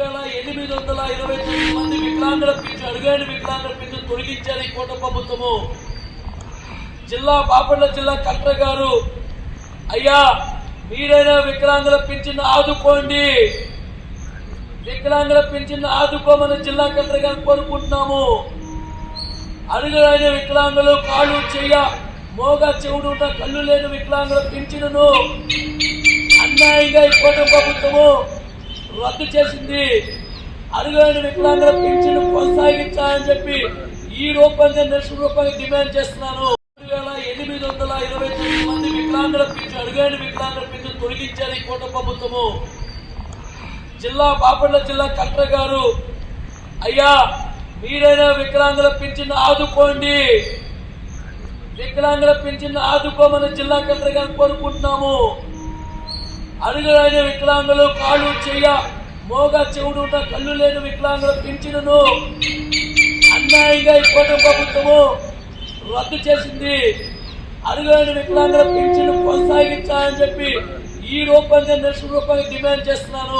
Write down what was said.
వేల ఎనిమిది వందల ఇరవై తొమ్మిది మంది వికలాంగుల పింఛన్ అడుగైన వికలాంగుల పింఛన్ తొలగించారు ఈ కూట ప్రభుత్వము. జిల్లా బాపట్ల జిల్లా కలెక్టర్ గారు అయ్యా మీరైనా వికలాంగుల పింఛన్ ఆదుకోండి. వికలాంగుల పింఛన్ ఆదుకోమని జిల్లా కలెక్టర్ గారు కోరుకుంటున్నాము. అడుగులైన వికలాంగులు కాళ్ళు చెయ్య మోగ చెవుడు ఉన్న కళ్ళు లేని వికలాంగుల పింఛను అన్యాయంగా ఈ ప్రభుత్వము రద్దు చేసింది. అరుగైన వికలాంగుల పింఛను కొనసాగించాలని చెప్పి ఈ రూపంగా నిరసన రూపంగా డిమాండ్ చేస్తున్నాను రెండు వేల ఎనిమిది వందల ఇరవై తొమ్మిది మంది వికలాంగుల పింఛన్ అరుగైన వికలాంగుల పింఛన్ తొలగించాలి ఈ కూటమి ప్రభుత్వము. జిల్లా బాపట్ల జిల్లా కలెక్టర్ గారు అయ్యా మీరైనా వికలాంగుల పింఛన్ ఆదుకోండి. వికలాంగుల పింఛన్ ఆదుకోమని జిల్లా కలెక్టర్ గారు కోరుకుంటున్నాము. అడుగులైన వికలాంగులు కాళ్ళు చెయ్య మోగ చెవుడు కళ్ళు లేని వికలాంగుల పింఛనును అన్యాయంగా ఇప్పటి ప్రభుత్వము రద్దు చేసింది. అడుగులైన వికలాంగుల పింఛను కొనసాగించాలని చెప్పి ఈ రూపంగా నిరసన రూపంగా డిమాండ్ చేస్తున్నాను.